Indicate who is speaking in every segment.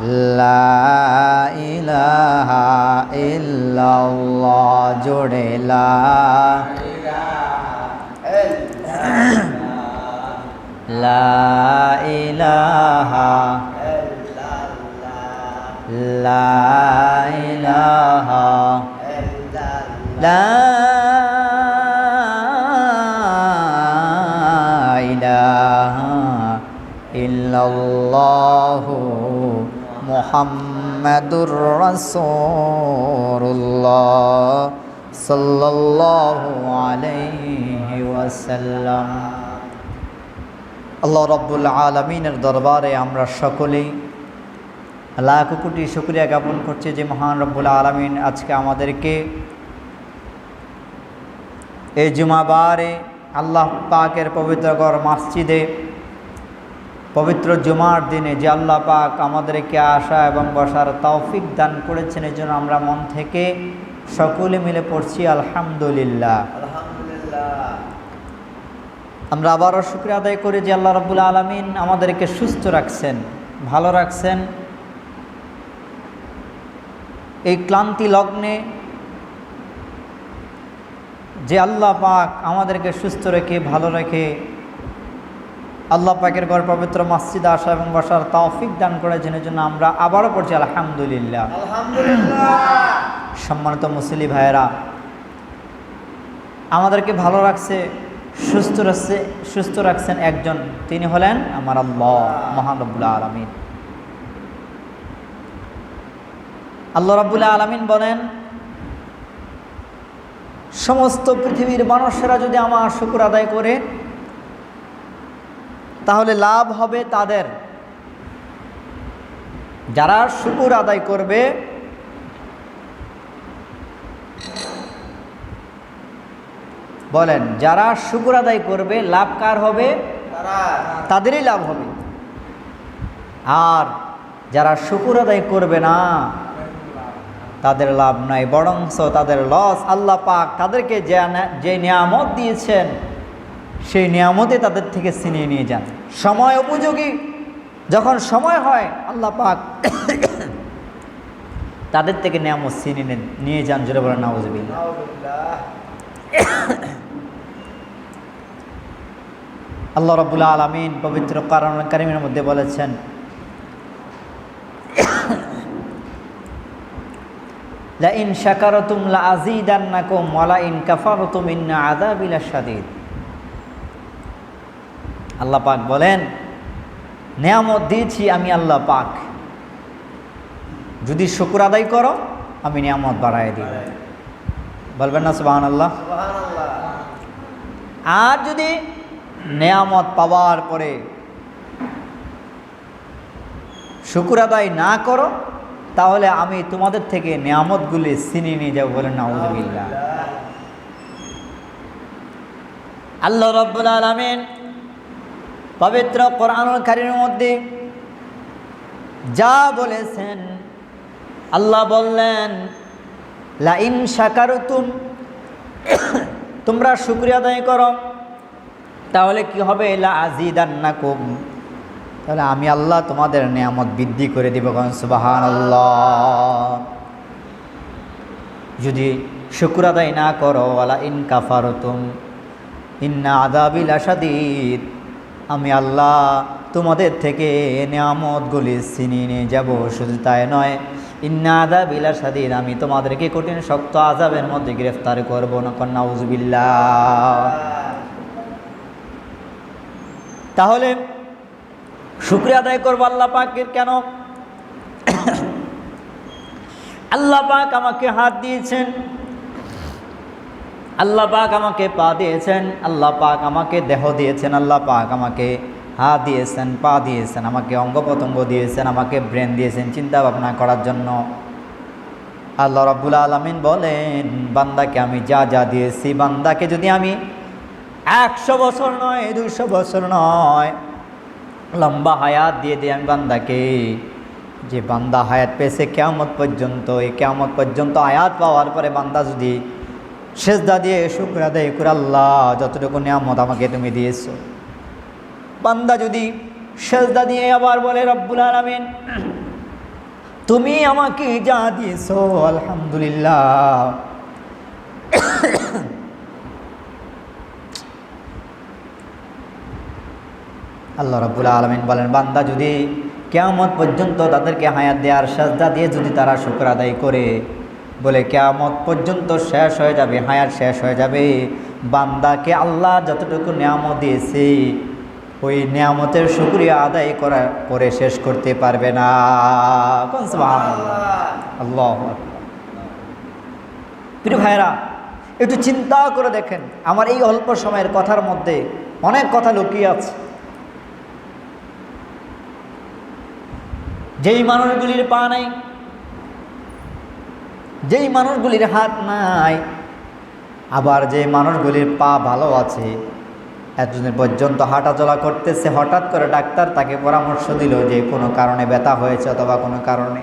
Speaker 1: لا إله إلا الله جڑ لا لا إله لا إله لا إله إلا الله মোহাম্মদুর রসুল্লাহ সাল্লাল্লাহু আলাইহি ওয়াসাল্লাম। আল্লাহ রব্বুল আলমিনের দরবারে আমরা সকলেই লাখ কোটি শুক্রিয়া জ্ঞাপন করছি যে মহান রব্বুল আলমিন আজকে আমাদেরকে এই জুমাবারে আল্লাহ পাকের পবিত্রগড় মসজিদে পবিত্র জুমার দিনে যে আল্লাহ পাক আমাদেরকে আসা এবং বসার তৌফিক দান করেছেন এই জন্য আমরা মন থেকে সকলে মিলে পড়ছি আলহামদুলিল্লাহ। আমরা আবারও শুক্রিয়া আদায় করি যে আল্লাহ রবুল আলমিন আমাদেরকে সুস্থ রাখছেন ভালো রাখছেন। এই ক্লান্তি লগ্নে যে আল্লাহ পাক আমাদেরকে সুস্থ রেখে ভালো রেখে আল্লাহ পাকের ঘর পবিত্র মসজিদ আসা এবং বসার তৌফিক দান করেছেন এই জন্য আমরা আবারও পড়ছি আলহামদুলিল্লাহ। সম্মানিত মুসলি ভাইয়েরা আমাদেরকে ভালো রাখছে সুস্থ রাখছে সুস্থ রাখছেন একজন তিনি হলেন আমার আল্লাহ মহানবুল্লাহ আলমিন। আল্লাহ রাবুল্লাহ আলমিন বলেন সমস্ত পৃথিবীর মানুষেরা যদি আমার শুকুর আদায় করে তাহলে লাভ হবে তাদের। যারা শুকুর আদায় করবে, বলেন, যারা শুকুর আদায় করবে, লাভ কার হবে? তাদেরই লাভ হবে। আর যারা শুকুর আদায় করবে না, তাদের লাভ নাই বরংস তাদের লস আল্লাহ পাক তাদেরকে যে যে নিয়ামত দিয়েছেন সেই নিয়ামতে তাদের থেকে ছিনিয়ে নিয়ে যান। সময় উপযোগী। যখন সময় হয়, আল্লাহ পাক তাদের থেকে নিয়ামত ছিনিয়ে নিয়ে যান, জোরে বলেন নাউজবিল্লা আল্লাহ রবুল্লা আলমিন পবিত্র কারণ কারিমের মধ্যে বলেছেন, লা ইন শাকারতুম লা আযীদান্নাকুম ওয়া লা ইন কাফারতুম ইন্না আযাবি লাশাদীদ আল্লাহ পাক বলেন নিয়ামত দিয়েছি আমি আল্লাহ পাক। যদি শুকুর আদায় করো আমি নিয়ামত বাড়ায় দিব। বলবেন না সুবহানাল্লাহ? আর যদি নেয়ামত পাওয়ার পরে শুকুর আদায় না করো তাহলে আমি তোমাদের থেকে নিয়ামতগুলি ছিনিয়ে নিয়ে যাব বলেন নাউজুবিল্লাহ। আল্লাহ রব্বুল আলমিন পবিত্র কোরআনুল কারির মধ্যে যা বলেছেন, আল্লাহ বললেন, লাইন সাকারুতুম, তোমরা শুক্রিয়া আদায় করো। তাহলে কি হবে? লা এলা আজিদান্নাকুম তাহলে আমি আল্লাহ তোমাদের নিয়ামত বৃদ্ধি করে দিব সুবাহান আল্লাহ যদি শুক্র আদায় না করো আলা ইন কাফারতুম, ইন্না আদাবিল আসাদিদ আমি আল্লাহ তোমাদের থেকে নিয়ামতগুলি ছিনিয়ে নিয়ে যাব, শুধু তাই নয়, ইন্না আদাবিল আসাদিদ আমি তোমাদেরকে কঠিন শক্ত আজাবের মধ্যে গ্রেফতার করব না কন্যা উজবিল্লা তাহলে শুক্রিয়া আদায় করব আল্লাহ পাকের কেন? আল্লাহ পাক আমাকে হাত দিয়েছেন। আল্লাহ পাক আমাকে পা দিয়েছেন, আল্লাহ পাক আমাকে দেহ দিয়েছেন, আল্লাহ পাক আমাকে হাত দিয়েছেন, পা দিয়েছেন, আমাকে অঙ্গ প্রত্যঙ্গ দিয়েছেন, আমাকে ব্রেন দিয়েছেন চিন্তা ভাবনা করার জন্য। আল্লাহ রাব্বুল আলামিন বলেন, বান্দাকে আমি যা যা দিয়েছি, বান্দাকে যদি আমি একশো বছর নয় দুশো বছর নয়, লম্বা হায়াত দিয়ে দিই আমি বান্দাকে, যে বান্দা হায়াত পেয়েছে, কেয়ামত পর্যন্ত, এই কেয়ামত পর্যন্ত আয়াত পাওয়ার পরে বান্দা যদি সেজদা দিয়ে শুক্র আদায় করে, আল্লাহ, যতটুকু নিয়ামত আমাকে তুমি দিয়েছ। বান্দা যদি সেজদা দিয়ে আবার বলে, রব্বুল আলামিন, তুমি আমাকে যা দিয়েছ, আলহামদুলিল্লাহ। আল্লাহ রাব্বুল আলমিন বলেন, বান্দা যদি কেয়ামত পর্যন্ত তাদেরকে হায়াত দেওয়ার সাজদা দিয়ে যদি তারা শুক্র আদায় করে বলে কেয়ামত পর্যন্ত শেষ হয়ে যাবে, হায়াত শেষ হয়ে যাবে। বান্দাকে আল্লাহ যতটুকু নিয়ামত দিয়েছে, ওই নিয়ামতের শুক্রিয়া আদায় করা, করে শেষ করতে পারবে না। আল্লাহ প্রিয় ভাইরা একটু চিন্তা করে দেখেন, আমার এই অল্প সময়ের কথার মধ্যে অনেক কথা লুকিয়ে আছে। যেই মানুষগুলির পা নাই যেই মানুষগুলির হাত নাই, আবার যে মানুষগুলির পা ভালো আছে, এতদিন পর্যন্ত হাঁটাচলা করতেছে, হঠাৎ করে ডাক্তার তাকে পরামর্শ দিল যে কোনো কারণে ব্যথা হয়েছে অথবা কোনো কারণে।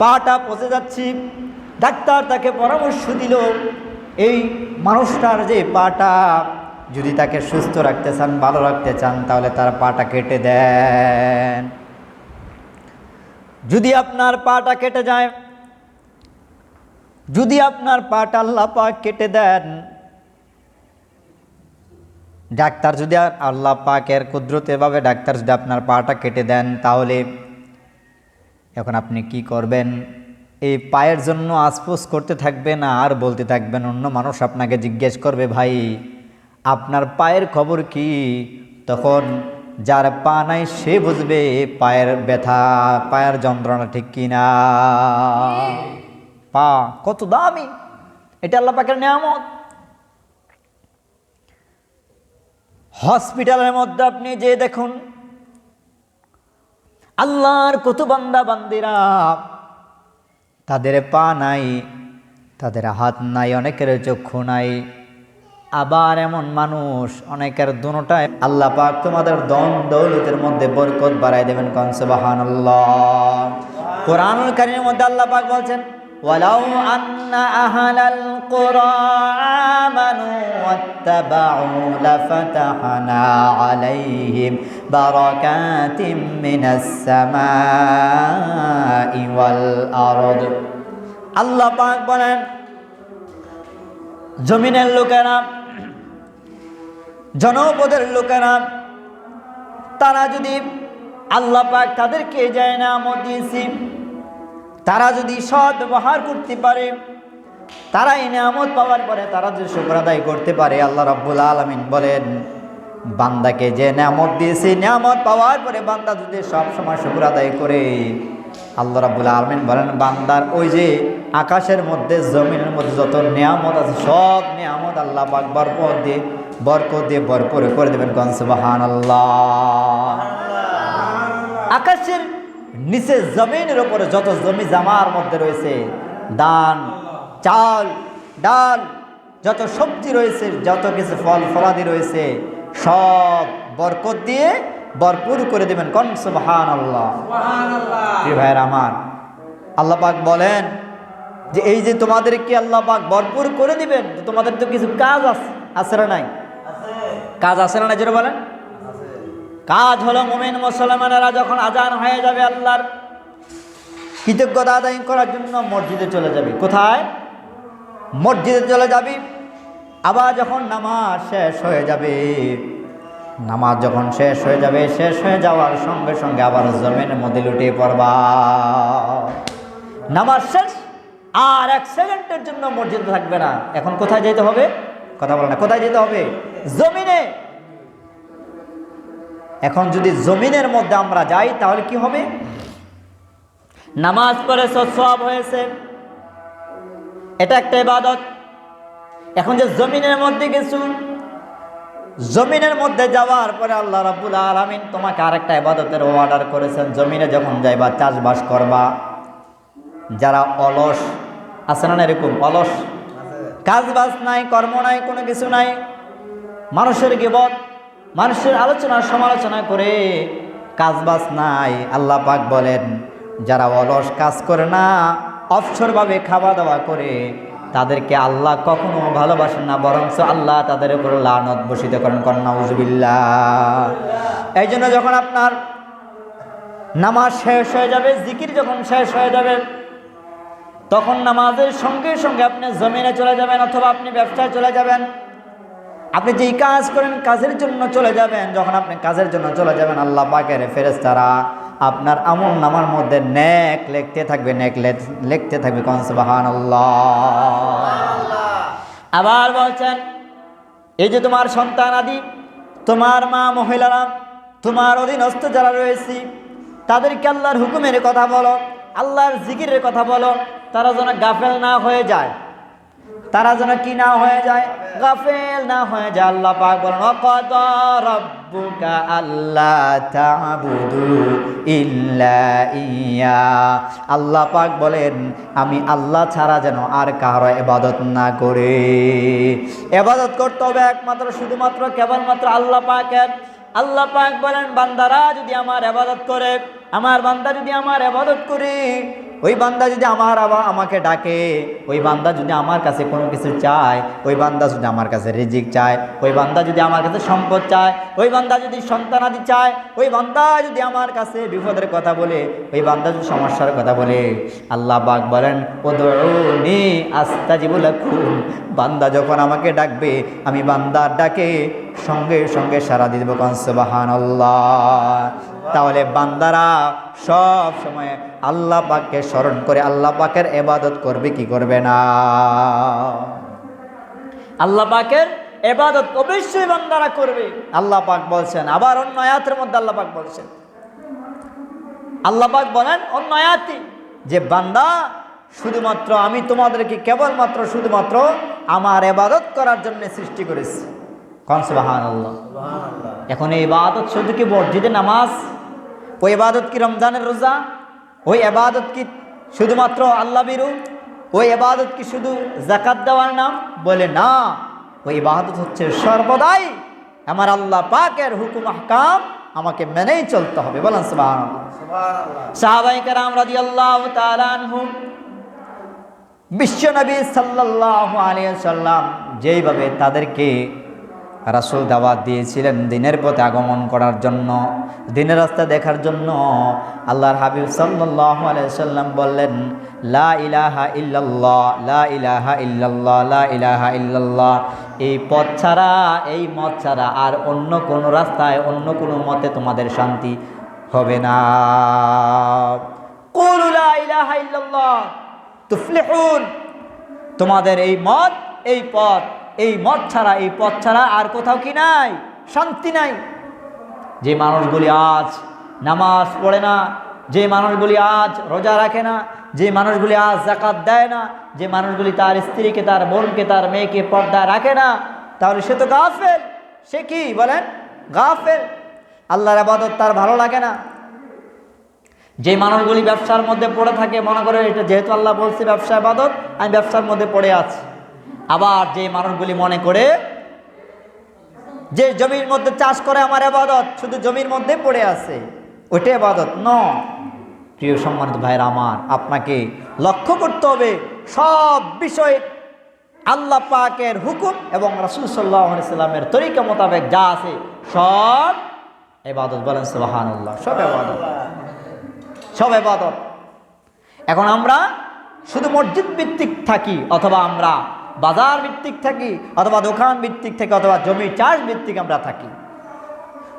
Speaker 1: পাটা পচে যাচ্ছি, ডাক্তার তাকে পরামর্শ দিল, এই মানুষটার যে পাটা, যদি তাকে সুস্থ রাখতে চান, ভালো রাখতে চান, তাহলে তার পাটা কেটে দেন। যদি আপনার পাটা কেটে যায় যদি আপনার পাটা আল্লাহ পাক কেটে দেন, ডাক্তার যদি আল্লাহ পাকের কুদরতেভাবে ডাক্তার যদি আপনার পাটা কেটে দেন, তাহলে এখন আপনি কি করবেন? এই পায়ের জন্য আশপুস করতে থাকবেন আর বলতে থাকবেন, অন্য মানুষ আপনাকে জিজ্ঞেস করবে, ভাই, আপনার পায়ের খবর কি? তখন যার পা নাই সে বুঝবে পায়ের ব্যথা, পায়ের যন্ত্রণা ঠিক কিনা। পা কত দামি। এটা আল্লাহ পাকের নিয়ামত। হসপিটালের মধ্যে আপনি যে দেখুন, আল্লাহর কত বান্দা বান্দিরা, তাদের পা নাই, তাদের হাত নাই, অনেকের চক্ষু নাই। আবার এমন মানুষ অনেকের দুটায় আল্লাহ পাক তোমাদের দন দৌলতের মধ্যে বরকত বাড়াই দেবেন কনসবাহান কোরআনুল কারীমের মধ্যে আল্লাহ পাক বলছেন ولو أن أهل القرى آمنوا واتبعوا لفتحنا عليهم بركات من السماء والأرض আল্লাহ পাক বলেন জমিনের লোকেরা জনপদের লোকেরা তারা যদি আল্লাহ পাক তাদেরকে যায় না আমদ দিয়েছি তারা যদি সৎ ব্যবহার করতে পারে তারা এই নিয়ামত পাওয়ার পরে তারা যদি শুক্র আদায় করতে পারে আল্লাহ রাব্বুল আলমিন বলেন বান্দাকে যে নিয়ামত দিয়েছে নিয়ামত পাওয়ার পরে বান্দা যদি সব সময় শুক্র আদায় করে আল্লাহ রাব্বুল আলমিন বলেন বান্দার ওই যে আকাশের মধ্যে জমিনের মধ্যে যত নিয়ামত আছে সব নিয়ামত আল্লাহ পাক বরকত দিয়ে বরকত দিয়ে ভরপুর করে দেবেন কনসবাহান আল্লাহ আকাশের নিচে জমিনের ওপরে যত জমি জামার মধ্যে রয়েছে ধান চাল ডাল যত সবজি রয়েছে যত কিছু ফল ফলাদি রয়েছে সব বরকত দিয়ে ভরপুর করে দেবেন কন? সুবহান আল্লাহ ভাইয়ের আমার আল্লাহ পাক বলেন যে এই যে তোমাদেরকে আল্লাহ পাক ভরপুর করে দিবেন তোমাদের তো কিছু কাজ আছে আছে না নাই? কাজ আছে না নাই? যেটা বলেন। কাজ হলো মোমেন মুসলমানেরা যখন আজান হয়ে যাবে আল্লাহর কৃতজ্ঞতা আদায় করার জন্য মসজিদে চলে যাবে। কোথায়? মসজিদে চলে যাবি। আবার যখন নামাজ শেষ হয়ে যাবে, নামাজ যখন শেষ হয়ে যাবে, শেষ হয়ে যাওয়ার সঙ্গে সঙ্গে আবার জমিনের মধ্যে লুটিয়ে পড়বা। নামাজ শেষ, আর এক সেকেন্ডের জন্য মসজিদে থাকবে না। এখন কোথায় যেতে হবে? কথা বলে না, কোথায় যেতে হবে? জমিনে এখন যদি জমিনের মধ্যে আমরা যাই তাহলে কি হবে? নামাজ পড়ে সব হয়েছে। এটা একটা ইবাদত। এখন যে জমিনের মধ্যে কিছু জমিনের মধ্যে যাওয়ার পরে আল্লাহ রাব্বুল আলামিন তোমাকে আরেকটা ইবাদতের অর্ডার করেছেন। জমিনে যখন যাইবা চাষবাস করবা। যারা অলস আছে না এরকম? অলস? কাজ বাজ নাই কর্ম নাই কোনো কিছু নাই। মানুষের গেবত। মানুষের আলোচনা, সমালোচনা করে কাজ বাজ নাই, আল্লাহ পাক বলেন, যারা অলস কাজ করে না, অবসরভাবে খাওয়া দাওয়া করে, তাদেরকে আল্লাহ কখনো ভালোবাসেন না, বরঞ্চ আল্লাহ তাদের উপর লানত বসিত করেন কন্যা উজবিল্লা এই জন্য যখন আপনার নামাজ শেষ হয়ে যাবে, জিকির যখন শেষ হয়ে যাবে, তখন নামাজের সঙ্গে সঙ্গে আপনি জমিনে চলে যাবেন অথবা আপনি ব্যবসায় চলে যাবেন আপনি যেই কাজ করেন, কাজের জন্য চলে যাবেন। যখন আপনি কাজের জন্য চলে যাবেন, আল্লাহ পাকের ফেরেস্তারা আপনার আমল নামার মধ্যে নেক লিখতে থাকবে, নেক লেখ- লিখতে থাকবে কনসবাহান আবার বলছেন, এই যে তোমার সন্তান আদি, তোমার মা মহিলারা, তোমার অধীনস্থ যারা রয়েছে, তাদেরকে আল্লাহর হুকুমের কথা বলো, আল্লাহর জিকিরের কথা বলো, তারা যেন গাফেল না হয়ে যায়। তারা যেন কি না হয়ে যায়? গাফেল না হয়ে যায়। আল্লাহ পাক বলেন অকত রব্বুকা আল্লাহ তা'বুদু ইল্লা ইয়া। আল্লাহ পাক বলেন, আমি আল্লাহ ছাড়া যেন আর কারও ইবাদত না করে। ইবাদত করতে হবে একমাত্র, শুধুমাত্র, কেবলমাত্র আল্লাহ পাকের। আল্লাহ পাক বলেন, বান্দারা যদি আমার ইবাদত করে, আমার বান্দা যদি আমার ইবাদত করে ওই বান্দা যদি আমার আবার আমাকে ডাকে, ওই বান্দা যদি আমার কাছে কোনো কিছু চায়, ওই বান্দা যদি আমার কাছে রিজিক চায়, ওই বান্দা যদি আমার কাছে সম্পদ চায়, ওই বান্দা যদি সন্তানাদি চায়, ওই বান্দা যদি আমার কাছে বিপদের কথা বলে, ওই বান্দা যদি সমস্যার কথা বলে, আল্লাহ বাক বলেন ওদনি আস্তা জীবুলাকুম বান্দা যখন আমাকে ডাকবে, আমি বান্দার ডাকে সঙ্গে সঙ্গে সারা দেবো কনসবাহান তাহলে বান্দারা সব সময় আল্লাহ পাককে স্মরণ করে আল্লাহ পাকের এবাদত করবে কি করবে না? আল্লাহ পাকের এবাদত অবশ্যই বান্দারা করবে। আল্লাহ পাক বলছেন আবার অন্য আয়াতের মধ্যে আল্লাহ পাক বলছেন। আল্লাহ পাক বলেন অন্য আয়াতি। যে বান্দা শুধুমাত্র আমি তোমাদেরকে কেবলমাত্র শুধুমাত্র আমার এবাদত করার জন্য সৃষ্টি করেছি। কনসবাহান আল্লাহ এখন এই ইবাদত শুধু কি মসজিদে নামাজ? ওই ইবাদত কি রমজানের রোজা? ওই ইবাদত কি শুধুমাত্র আল্লাহ বিরু? ওই ইবাদত কি শুধু জাকাত দেওয়ার নাম? বলে না। ওই ইবাদত হচ্ছে সর্বদাই আমার আল্লাহ পাকের হুকুম আহকাম আমাকে মেনেই চলতে হবে। বলেন সুবহানাল্লাহ। সাহাবাই কারাম রাদিয়াল্লাহু তাআলা আনহুম বিশ্বনবী সাল্লাল্লাহু আলাইহি সাল্লাম যেইভাবে তাদেরকে রাসূল দাওয়াত দিয়েছিলেন দিনের পথে আগমন করার জন্য, দিনের রাস্তা দেখার জন্য। আল্লাহর হাবিব আলাইহি সাল্লাম বললেন, লা ইলাহা ইল্লাল্লাহ, লা ইলাহা ইল্লাল্লাহ, লা ইলাহা ইল্লাল্লাহ। এই পথ ছাড়া, এই মত ছাড়া আর অন্য কোনো রাস্তায়, অন্য কোনো মতে তোমাদের শান্তি হবে না। লা ইলাহা ইল্লাল্লাহ তোমাদের এই মত, এই পথ এই মত ছাড়া, এই পথ ছাড়া আর কোথাও কি নাই? শান্তি নাই। যে মানুষগুলি আজ নামাজ পড়ে না, যে মানুষগুলি আজ রোজা রাখে না, যে মানুষগুলি আজ জাকাত দেয় না, যে মানুষগুলি তার স্ত্রীকে, তার বোনকে, তার মেয়েকে পর্দা রাখে না, তাহলে সে তো গাফেল। সে কি বলেন? গাফেল। আল্লাহর আবাদত তার ভালো লাগে না। যে মানুষগুলি ব্যবসার মধ্যে পড়ে থাকে, মনে করে এটা যেহেতু আল্লাহ বলছে ব্যবসা আবাদত, আমি ব্যবসার মধ্যে পড়ে আছি। আবার যে মানুষগুলি মনে করে, যে জমির মধ্যে চাষ করে আমার আবাদত, শুধু জমির মধ্যে পড়ে আছে ওইটাই আবাদত ন। প্রিয় সম্মানিত ভাইরা আমার, আপনাকে লক্ষ্য করতে হবে, সব বিষয়ে আল্লাহ পাকের হুকুম এবং রাসুল সাল্লাহ সাল্লামের তরিকা মোতাবেক যা আছে, সব এবাদত বলেন সুবাহান সব এবাদত সব এবাদত এখন আমরা শুধু মসজিদ ভিত্তিক থাকি, অথবা আমরা বাজার ভিত্তিক থাকি অথবা দোকান ভিত্তিক থেকে অথবা জমি চাষ ভিত্তিক আমরা থাকি।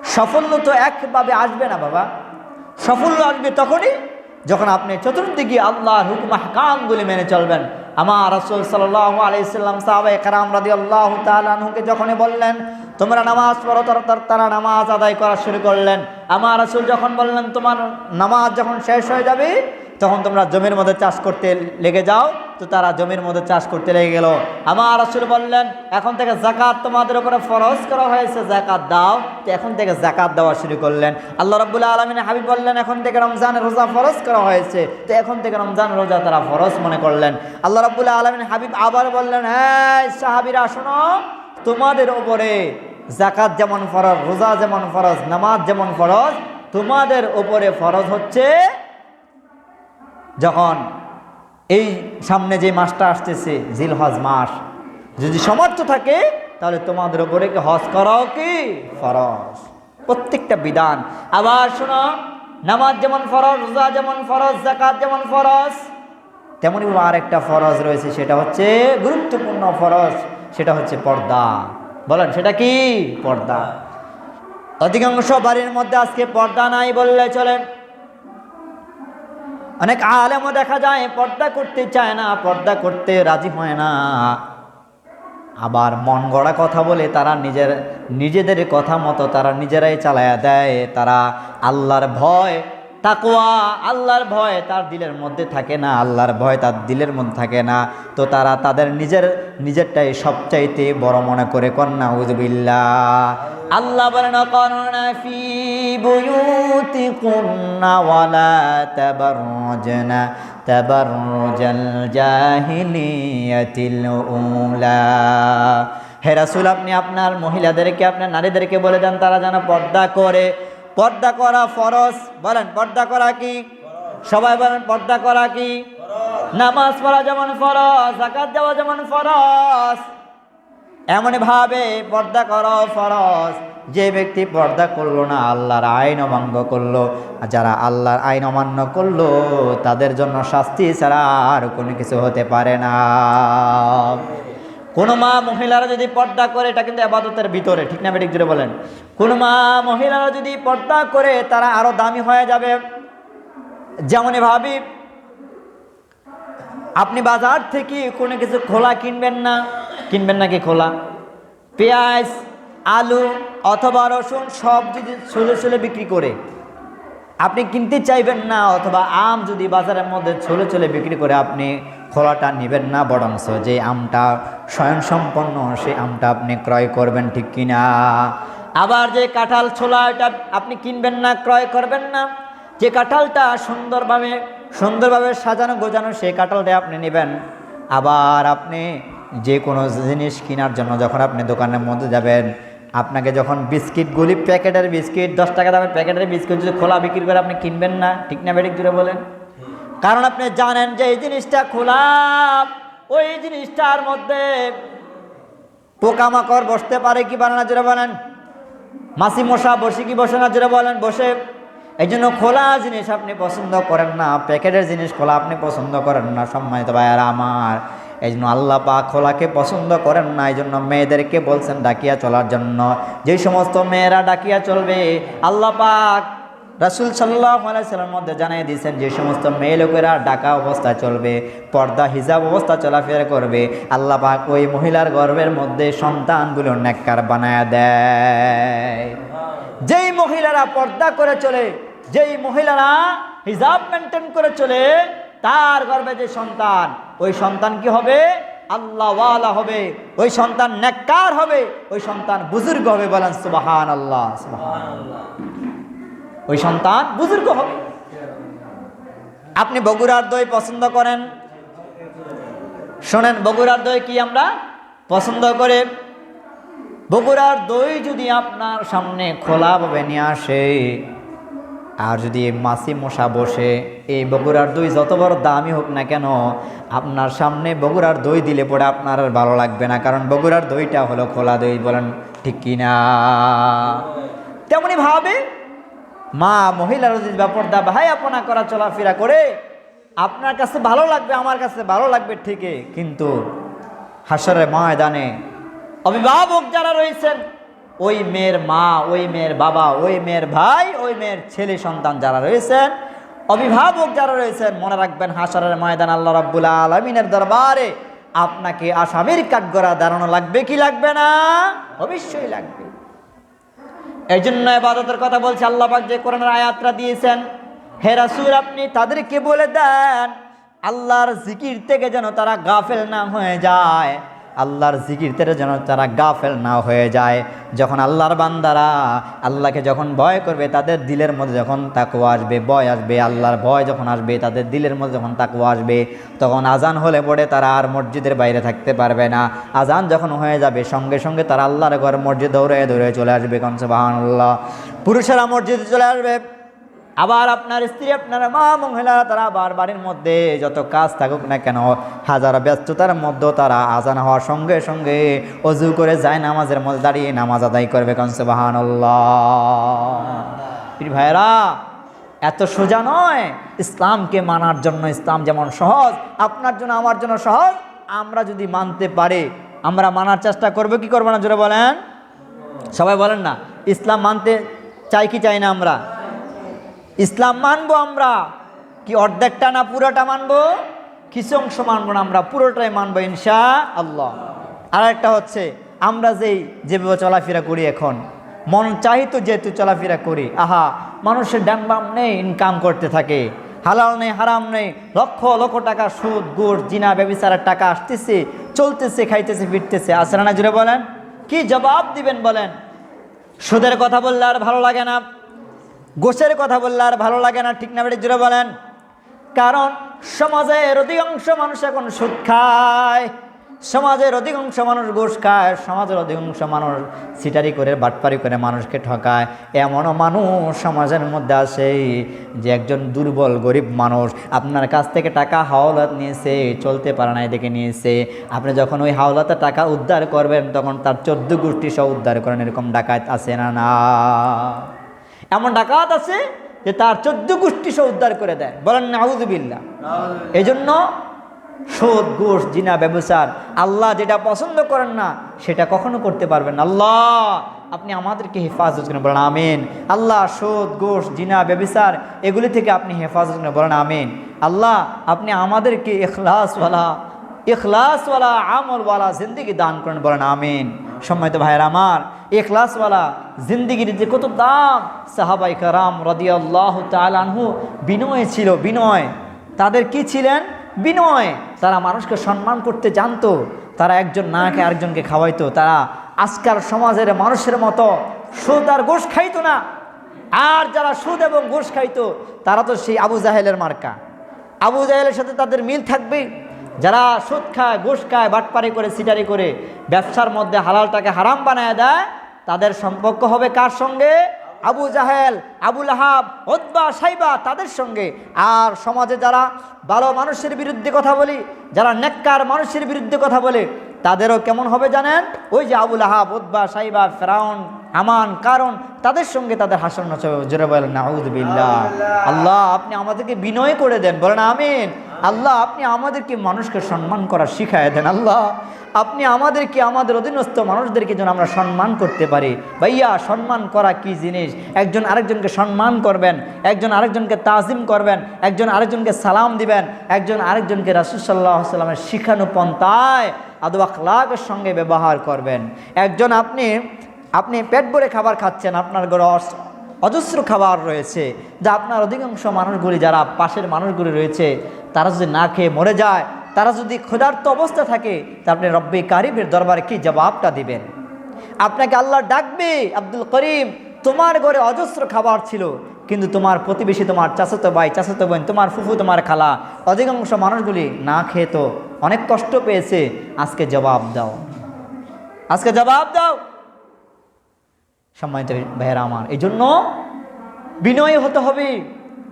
Speaker 1: সাফল্য তো একভাবে আসবে না বাবা। সাফল্য আসবে তখনই যখন আপনি চতুর্দিকে আল্লাহর হুকুম হাকামগুলি মেনে চলবেন। আমার রসুল সাল্লাহ আলাইসাল্লাম সাহাবাই কারাম রাদি আল্লাহ তালুকে যখনই বললেন, তোমরা নামাজ পড়ো তার- তারা নামাজ আদায় করা শুরু করলেন। আমার রসুল যখন বললেন, তোমার নামাজ যখন শেষ হয়ে যাবে তখন তোমরা জমির মধ্যে চাষ করতে লেগে যাও। তো তারা জমির মধ্যে চাষ করতে লেগে গেল। আমার রসুল বললেন, এখন থেকে জাকাত তোমাদের উপরে ফরজ করা হয়েছে জাকাত দাও। তো এখন থেকে জাকাত দেওয়া শুরু করলেন। আল্লাহ রব্বুল্লাহ আলমিন হাবিব বললেন, এখন থেকে রমজানের রোজা ফরজ করা হয়েছে। তো এখন থেকে রমজান রোজা তারা ফরজ মনে করলেন। আল্লাহ রব্বুল্লাহ আলমিন হাবিব আবার বললেন হ্যাঁ সাহাবিরা, শোনো, তোমাদের উপরে জাকাত যেমন ফরজ, রোজা যেমন ফরজ, নামাজ যেমন ফরজ, তোমাদের উপরে ফরজ হচ্ছে যখন এই সামনে যে মাসটা আসতেছে জিল হজ মাস, যদি সমর্থ থাকে, তাহলে তোমাদের উপরে কি হজ করাও কি? ফরজ। প্রত্যেকটা বিধান। আবার শোনো, নামাজ যেমন ফরজ, রোজা যেমন ফরজ জাকাত যেমন ফরজ তেমনই আর একটা ফরজ রয়েছে, সেটা হচ্ছে গুরুত্বপূর্ণ ফরজ, সেটা হচ্ছে পর্দা। বলেন, সেটা কি? পর্দা। অধিকাংশ বাড়ির মধ্যে আজকে পর্দা নাই বললে চলে। অনেক আলেমও দেখা যায়, পর্দা করতে চায় না, পর্দা করতে রাজি হয় না। আবার মন গড়া কথা বলে তারা নিজের, নিজেদের কথা মতো তারা নিজেরাই চালায়া দেয়। তারা আল্লাহর ভয় তাকওয়া আল্লাহর ভয় তার দিলের মধ্যে থাকে না, আল্লাহর ভয় তার দিলের মধ্যে থাকে না। তো তারা তাদের নিজের, নিজেরটাই সবচাইতে বড় মনে করে, কন্যা উজবিল্লা আল্লাহ বলেন করোনা ফি বুয়ুতি কুন্না ওয়ালা তাবাররাজনা, তাবাররুজাল জাহিলিয়াতিল উলা। হে রাসূল, আপনি আপনার মহিলাদেরকে, আপনার নারীদেরকে বলে দেন, তারা যেন পর্দা করে। পর্দা করা ফরজ। বলেন, পর্দা করা কি? সবাই বলেন, পর্দা করা কি? নামাজ পড়া যেমন ফরজ জাকাত দেওয়া যেমন ফরজ। এমনই ভাবে পর্দা করা ফরজ। যে ব্যক্তি পর্দা করল না, আল্লাহর আইন অমান্য করল। যারা আল্লাহর আইন অমান্য করল, তাদের জন্য শাস্তি ছাড়া আর কোনো কিছু হতে পারে না। কোনো মা মহিলারা যদি পর্দা করে, এটা কিন্তু আবাদতের ভিতরে, ঠিক না বেটিক জুড়ে বলেন? কোনো মা মহিলারা যদি পর্দা করে, তারা আরও দামি হয়ে যাবে। যেমনই ভাবি, আপনি বাজার থেকে কোনো কিছু খোলা কিনবেন না। কিনবেন নাকি খোলা? পেঁয়াজ, আলু অথবা রসুন সব যদি ছুলে ছুলে বিক্রি করে আপনি কিনতে চাইবেন না, অথবা আম যদি বাজারের মধ্যে ছুলে ছুলে বিক্রি করে আপনি খোলাটা নেবেন না বরংস যে আমটা স্বয়ংসম্পন্ন, সেই আমটা আপনি ক্রয় করবেন, ঠিক কিনা? আবার যে কাঁঠাল ছোলা, এটা আপনি কিনবেন না, ক্রয় করবেন না। যে কাঁঠালটা সুন্দরভাবে সুন্দরভাবে সাজানো গোজানো সেই কাঁঠালটা আপনি নেবেন। আবার আপনি যে কোনো জিনিস কেনার জন্য যখন আপনি দোকানের মধ্যে যাবেন আপনাকে যখন বিস্কিটগুলি প্যাকেটের বিস্কিট, দশ টাকা দামের প্যাকেটের বিস্কিট যদি খোলা বিক্রি করে আপনি কিনবেন না? ঠিক না বেডিক জুড়ে বলেন? কারণ আপনি জানেন যে এই জিনিসটা খোলা, ওই জিনিসটার মধ্যে পোকামাকড় বসতে পারে কি বানানা জুড়ে বলেন? মাসি মশা বসে কি বসে না জুড়ে বলেন? বসে। এই জন্য খোলা জিনিস আপনি পছন্দ করেন না, প্যাকেটের জিনিস খোলা আপনি পছন্দ করেন না, সম্মানিত ভাইয়ারা আমার। এই জন্য আল্লাহ পাক খোলাকে পছন্দ করেন না এই জন্য মেয়েদেরকে বলছেন ডাকিয়া চলার জন্য। যেই সমস্ত মেয়েরা ডাকিয়া চলবে, আল্লাহ পাক রাসুল সাল্লাহ সাল্লামের মধ্যে জানিয়ে দিয়েছেন, যে সমস্ত মেয়ে লোকেরা ডাকা অবস্থা চলবে, পর্দা, হিজাব অবস্থা চলাফেরা করবে, আল্লাহ পাক ওই মহিলার গর্বের মধ্যে সন্তানগুলো নেককার বানায় দেয়। যেই মহিলারা পর্দা করে চলে, যেই মহিলারা হিজাব মেনটেন করে চলে তার গর্বে যে সন্তান, ওই সন্তান কি হবে? আল্লাহওয়ালা হবে। ওই সন্তান নেককার হবে। ওই সন্তান বুজুর্গ হবে বলেন সুবাহান আল্লাহ ওই সন্তান বুজুর্গ হবে। আপনি বগুড়ার দই পছন্দ করেন? শোনেন, বগুড়ার দই কি আমরা পছন্দ করে? বগুড়ার দই যদি আপনার সামনে খোলাভাবে নিয়ে আসে আর যদি মাসি মশা বসে, এই বগুড়ার দই যত বড় দামি হোক না কেন, আপনার সামনে বগুড়ার দই দিলে পরে আপনার আর ভালো লাগবে না, কারণ বগুড়ার দইটা হলো খোলা দই বলেন, ঠিক কিনা তেমনি ভাবে মা মহিলারা যদি ব্যাপারটা ভাই আপনা করা চলাফেরা করে, আপনার কাছে ভালো লাগবে, আমার কাছে ভালো লাগবে ঠিকই, কিন্তু হাসরের ময়দানে অভিভাবক যারা রয়েছেন ওই মেয়ের মা, ওই মেয়ের বাবা, ওই মেয়ের ভাই, ওই মেয়ের ছেলে সন্তান যারা রয়েছেন, অভিভাবক যারা রয়েছেন, মনে রাখবেন হাসারের ময়দান আল্লাহ রাব্বুল আলমিনের দরবারে আপনাকে আসামির কাঠগড়া দাঁড়ানো লাগবে কি লাগবে না? অবশ্যই লাগবে। এই জন্য এবাদতের কথা বলছে, আল্লাহ পাক যে কোরআনের আয়াতরা দিয়েছেন, হে রাসূল আপনি তাদেরকে বলে দেন, আল্লাহর জিকির থেকে যেন তারা গাফেল না হয়ে যায়। আল্লাহর জিকির থেকে যেন তারা গাফেল না হয়ে যায়। যখন আল্লাহর বান্দারা আল্লাহকে যখন ভয় করবে, তাদের দিলের মধ্যে যখন তাকু আসবে, ভয় আসবে, আল্লাহর ভয় যখন আসবে, তাদের দিলের মধ্যে যখন তাকু আসবে, তখন আজান হলে পড়ে তারা আর মসজিদের বাইরে থাকতে পারবে না। আজান যখন হয়ে যাবে, সঙ্গে সঙ্গে তারা আল্লাহর ঘর মসজিদ দৌড়ে দৌড়ে চলে আসবে কনসবাহান আল্লাহ পুরুষেরা মসজিদে চলে আসবে। আবার আপনার স্ত্রী, আপনার মা, মহিলা, তারা বার বাড়ির মধ্যে যত কাজ থাকুক না কেন, হাজার ব্যস্ততার মধ্যেও তারা আজান হওয়ার সঙ্গে সঙ্গে অজু করে যায়, নামাজের মধ্যে দাঁড়িয়ে নামাজ আদায় করবে কনসে কনসবাহান ভাইরা এত সোজা নয়। ইসলামকে মানার জন্য ইসলাম যেমন সহজ, আপনার জন্য, আমার জন্য সহজ, আমরা যদি মানতে পারি, আমরা মানার চেষ্টা করব, কি করব না? জোরে বলেন। সবাই বলেন না, ইসলাম মানতে চাই কি চাই না আমরা? ইসলাম মানবো আমরা? কি অর্ধেকটা না পুরোটা মানবো? কিছু অংশ মানবো না আমরা, পুরোটাই মানবো ইনশা আল্লাহ আর একটা হচ্ছে, আমরা যেই যেভাবে চলাফেরা করি এখন, মন চাহিত যেহেতু চলাফেরা করি, আহা, মানুষের ডান বাম নেই, ইনকাম করতে থাকে। হালাল নেই, হারাম নেই, লক্ষ লক্ষ টাকা সুদ, গুড়, জিনা ব্যবসারের টাকা আসতেছে, চলতেছে, খাইতেছে, ফিরতেছে আসরা না জুড়ে বলেন। কি জবাব দিবেন বলেন? সুদের কথা বললে আর ভালো লাগে না। গোসের কথা বললে আর ভালো লাগে না, ঠিক না বেটে? জুড়ে বলেন। কারণ সমাজের অধিকাংশ মানুষ এখন সুদ খায়। সমাজের অধিকাংশ মানুষ গোস খায়, সমাজের অধিকাংশ মানুষ সিটারি করে, বাটপারি করে মানুষকে ঠকায়। এমনও মানুষ সমাজের মধ্যে আসে যে একজন দুর্বল, গরিব মানুষ আপনার কাছ থেকে টাকা হাওলাত নিয়েছে, চলতে পারে না এদিকে নিয়েছে। আপনি যখন ওই হাওলাতে টাকা উদ্ধার করবেন, তখন তার চোদ্দ গোষ্ঠী সহ উদ্ধার করেন, এরকম ডাকাত আছে না না? এমন ডাকাত আছে যে তার চোদ্দ গোষ্ঠী সহ উদ্ধার করে দেয়। বলেন নাউজুবিল্লা এই জন্য সুদ ঘুষ জিনা ব্যবসার আল্লাহ যেটা পছন্দ করেন না, সেটা কখনো করতে পারবেন আল্লাহ, আপনি আমাদেরকে হেফাজত করেন। বলেন, আমিন। আল্লাহ সুদ ঘুষ জিনা ব্যবসার এগুলি থেকে আপনি হেফাজত করেন। বলেন, আমিন। আল্লাহ, আপনি আমাদেরকে এখলাসওয়ালা ইখলাসওয়ালা আমলওয়ালা জিন্দিগি দান করেন, বলেন আমিন। সম্মানিত ভাইয়ের আমার এখলাসওয়ালা জিন্দিগির যে কত দাম সাহাবাই কারাম রদিয়াল্লাহ তালানহু বিনয় ছিল, বিনয়। তাদের কি ছিলেন? বিনয়। তারা মানুষকে সম্মান করতে জানতো, তারা একজন নাকে আরেকজনকে খাওয়াইতো, তারা আজকাল সমাজের মানুষের মতো সুদ আর গোশ খাইতো না। আর যারা সুদ এবং গোশ খাইতো, তারা তো সেই আবু জাহেলের মার্কা। আবু জাহেলের সাথে তাদের মিল থাকবে? যারা সুদ খায়, ঘুষ খায়, বাটপারি করে, সিটারি করে, ব্যবসার মধ্যে হালালটাকে হারাম বানায় দেয়, তাদের সম্পর্ক হবে কার সঙ্গে? আবু জাহেল আবুল আহাব ওদ্বা সাইবা তাদের সঙ্গে। আর সমাজে যারা ভালো মানুষের বিরুদ্ধে কথা বলি, যারা নেককার মানুষের বিরুদ্ধে কথা বলে, তাদেরও কেমন হবে জানেন? ওই যে আবুল আহাব ওদ্বা সাইবা, ফেরাউন আমান কারণ তাদের সঙ্গে তাদের হাসন নচবে। জোরে বলেন নাউদ্দিল্লা আল্লাহ, আপনি আমাদেরকে বিনয় করে দেন। বলেন, আমিন। আল্লাহ, আপনি আমাদেরকে মানুষকে সম্মান করা শিখায় দেন। আল্লাহ, আপনি আমাদেরকে, আমাদের অধীনস্থ মানুষদেরকে যেন আমরা সম্মান করতে পারি। ভাইয়া, সম্মান করা কি জিনিস? একজন আরেকজনকে সম্মান করবেন, একজন আরেকজনকে তাজিম করবেন, একজন আরেকজনকে সালাম দিবেন, একজন আরেকজনকে রাসুসাল্লাহ সাল্লামের শিখানো পন্থায় আদু আখলাকের সঙ্গে ব্যবহার করবেন। একজন আপনি আপনি পেট ভরে খাবার খাচ্ছেন, আপনার ঘরে অজস্র খাবার রয়েছে, যা আপনার অধিকাংশ মানুষগুলি, যারা পাশের মানুষগুলি রয়েছে, তারা যদি না খেয়ে মরে যায়, তারা যদি ক্ষুধার্ত অবস্থা থাকে, তা আপনি রব্বি কারিমের দরবারে কি জবাবটা দিবেন? আপনাকে আল্লাহ ডাকবে, আব্দুল করিম, তোমার ঘরে অজস্র খাবার ছিল, কিন্তু তোমার প্রতিবেশী, তোমার চাচাতো ভাই, চাচাতো বোন, তোমার ফুফু, তোমার খালা, অধিকাংশ মানুষগুলি না খেয়ে তো অনেক কষ্ট পেয়েছে। আজকে জবাব দাও। আজকে জবাব দাও। সম্মানিত ভাইয়েরা আমার। এই জন্য বিনয় হতে হবে।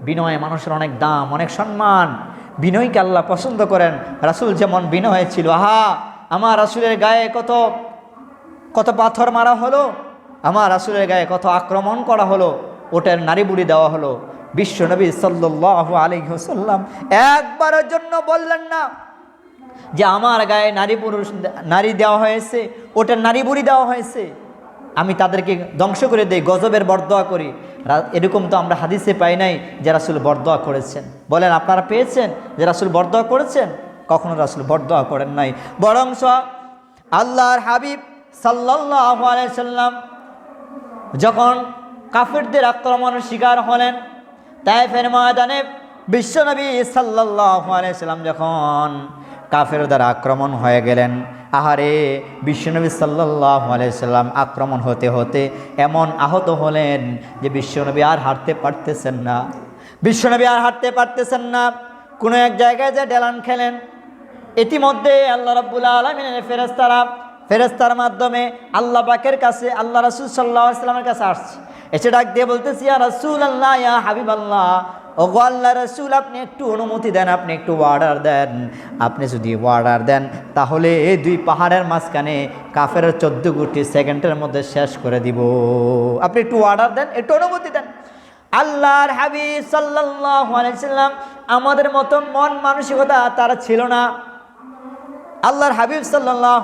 Speaker 1: বিনয়ে মানুষের অনেক দাম, অনেক সম্মান। বিনয়কে আল্লাহ পছন্দ করেন। রাসূল যেমন বিনয় ছিল। আহা, আমার রাসূলের গায়ে কত কত পাথর মারা হলো? আমার রাসূলের গায়ে কত আক্রমণ করা হলো? ওটার নারী বুড়ি দেওয়া হলো। বিশ্বনবী আলাইহি ওয়াসাল্লাম একবারের জন্য বললেন না যে আমার গায়ে নারী পুরুষ নারী দেওয়া হয়েছে, ওটার নারী বুড়ি দেওয়া হয়েছে। আমি তাদেরকে ধ্বংস করে দেই, গজবের বরদোয়া করি। এরকম তো আমরা হাদিসে পাই নাই যে রাসুল বরদোয়া করেছেন। বলেন, আপনারা পেয়েছেন যে রাসুল বরদোয়া করেছেন? কখনো রাসুল বরদোয়া করেন নাই। বরং আল্লাহর হাবিব সাল্লাল্লাহু আলাইহি সাল্লাম যখন কাফেরদের আক্রমণের শিকার হলেন তাই তাইফের ময়দানে বিশ্বনবী সাল্লাল্লাহু আলাইহি সাল্লাম যখন কাফের দ্বারা আক্রমণ হয়ে গেলেন আহারে, বিশ্বনবী সাল্লাল্লাহু আলাইহি সাল্লাম আক্রমণ হতে হতে এমন আহত হলেন যে বিশ্বনবী আর হাঁটতে পারতেছেন না। বিশ্বনবী আর হাঁটতে পারতেছেন না। কোনো এক জায়গায় যে ডেলান খেলেন। ইতিমধ্যে আল্লাহ রাব্বুল আলমিনের ফেরেস্তারা ফেরেস্তার মাধ্যমে আল্লাহ পাকের কাছে, আল্লাহ রসুল সাল্লাহ ইসলামের কাছে আসছে। এসে ডাক দিয়ে বলতেছি আর রসুল আল্লাহ ইয়া হাবিব আল্লাহ ওগো আল্লাহ রসুল, আপনি একটু অনুমতি দেন, আপনি একটু অর্ডার দেন। আপনি যদি অর্ডার দেন, তাহলে এই দুই পাহাড়ের মাঝখানে কাফের চোদ্দ কোটি সেকেন্ডের মধ্যে শেষ করে দিব। আপনি একটু অর্ডার দেন, একটু অনুমতি দেন। আল্লাহর হাবিব সাল্লাহ আমাদের মতো মন মানসিকতা তারা ছিল না। আল্লাহর হাবিব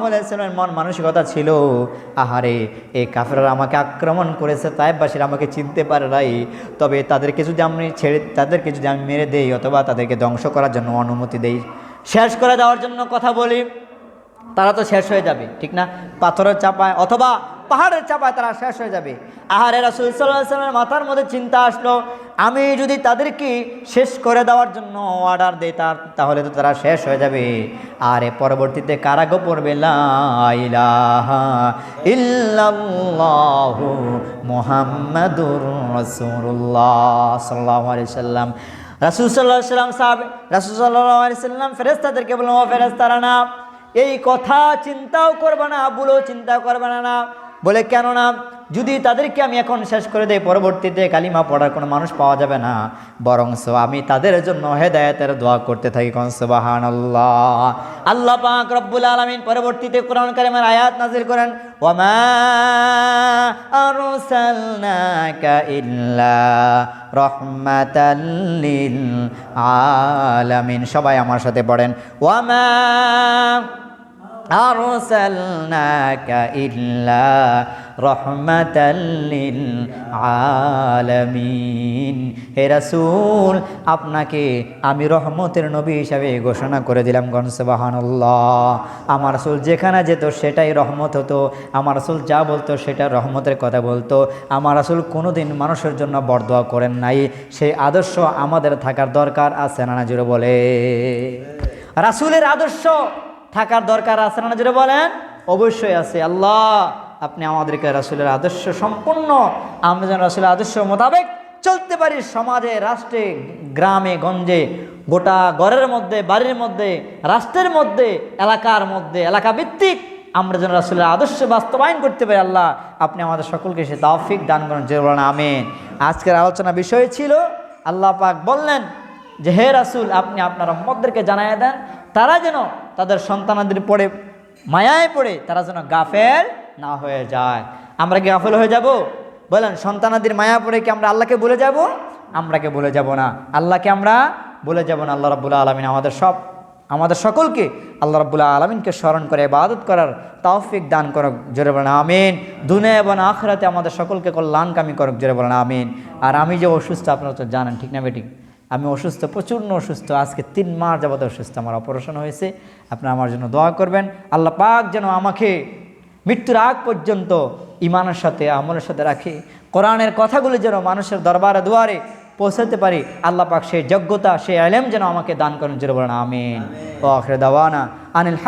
Speaker 1: আলাইহি মন মানসিকতা ছিল, আহারে, এই কাফেররা আমাকে আক্রমণ করেছে তাইবাসীরা আমাকে চিনতে পারে নাই। তবে তাদেরকে যদি আমি ছেড়ে, তাদেরকে যদি আমি মেরে দেই অথবা তাদেরকে ধ্বংস করার জন্য অনুমতি দেই, শেষ করে দেওয়ার জন্য কথা বলি, তারা তো শেষ হয়ে যাবে, ঠিক না? পাথরের চাপায় অথবা পাহাড়ের চাপায় তারা শেষ হয়ে যাবে। আহারে রাসুল সাল্লাহ মাথার মধ্যে চিন্তা আসলো আমি যদি তাদেরকে শেষ করে দেওয়ার জন্য অর্ডার দিই, তার, তাহলে তো তারা শেষ হয়ে যাবে। আর পরবর্তীতে কারাগো পড়বে? আলাইহি সাল্লাম। রাসূল সাল্লাম সাহাব, রাসূল আলাইহি সাল্লাম ফেরেশতাদেরকে বললেন, ও ফেরেশতারা, না, এই কথা চিন্তাও করবে না, ভুলেও চিন্তা করবে না বলে কেন না যদি তাদেরকে আমি এখন শেষ করে দেই, পরবর্তীতে কালিমা পড়ার কোনো মানুষ পাওয়া যাবে না। বরং বরংস আমি তাদের জন্য হেদায়েতের দোয়া করতে থাকি, কোন সুবাহান আল্লাহ আল্লাহ পাক রব্বুল আলমিন পরবর্তীতে কোরআন কারিমের আয়াত নাজির করেন, ওয়ামা আরসালনাকা ইল্লা রহমাতাল লিল আলামিন। সবাই আমার সাথে পড়েন, ওয়ামা أرسلناك إلا رحمة للعالمين হে রাসূল আপনাকে আমি রহমতের নবী হিসাবে ঘোষণা করে দিলাম গনসবাহানুল্লাহ আমার রাসূল যেখানে যেত সেটাই রহমত হতো আমার রাসূল যা বলতো সেটা রহমতের কথা বলতো আমার রাসূল কোনোদিন মানুষের জন্য বরদোয়া করেন নাই সেই আদর্শ আমাদের থাকার দরকার আছে না জুড়ে বলে রাসূলের আদর্শ থাকার দরকার আছে না যেটা বলেন? অবশ্যই আছে। আল্লাহ, আপনি আমাদেরকে রাসুলের আদর্শ সম্পূর্ণ, আমরা যেন রাসুলের আদর্শ মোতাবেক চলতে পারি সমাজে, রাষ্ট্রে, গ্রামে, গঞ্জে, গোটা ঘরের মধ্যে, বাড়ির মধ্যে, রাষ্ট্রের মধ্যে, এলাকার মধ্যে এলাকা ভিত্তিক আমরা যেন রাসুলের আদর্শ বাস্তবায়ন করতে পারি। আল্লাহ, আপনি আমাদের সকলকে সে তাওফিক দান করেন। যে বলেন, আমেন। আজকের আলোচনা বিষয় ছিল, আল্লাহ পাক বললেন যে হে রাসুল, আপনি আপনার রহমতদেরকে জানাই দেন, তারা যেন তাদের সন্তানাদের পড়ে মায়ায় পড়ে, তারা যেন গাফেল না হয়ে যায়। আমরা কি গাফেল হয়ে যাব? বলেন, সন্তানাদের মায়া পড়ে কি আমরা আল্লাহকে বলে যাব? আমরাকে বলে যাব না। আল্লাহকে আমরা বলে যাব না। আল্লাহ রাবুল্লাহ আলমিন আমাদের সব, আমাদের সকলকে আল্লাহ রাবুল্লাহ আলমিনকে স্মরণ করে, ইবাদত করার তৌফিক দান করক। জোরে বলেন, আমিন। দুনিয়া এবং আখরাতে আমাদের সকলকে কল্যাণকামী করক। জোরে বলেন, আমিন। আর আমি যে অসুস্থ, আপনারা তো জানেন, ঠিক না বেঠিক? আমি অসুস্থ প্রচণ্ড অসুস্থ আজকে তিন মাস যাবত অসুস্থ আমার অপারেশন হয়েছে আপনারা আমার জন্য দোয়া করবেন। আল্লাহ পাক যেন আমাকে মৃত্যুর আগ পর্যন্ত ইমানের সাথে আমলের সাথে রাখে কোরআনের কথাগুলি যেন মানুষের দরবারে দুয়ারে পৌঁছাতে পারি। আল্লাহ পাক সেই যোগ্যতা সেই আলেম যেন আমাকে দান করেন যেন বলেন আমিন। ও আখরে দাওয়ানা আনিল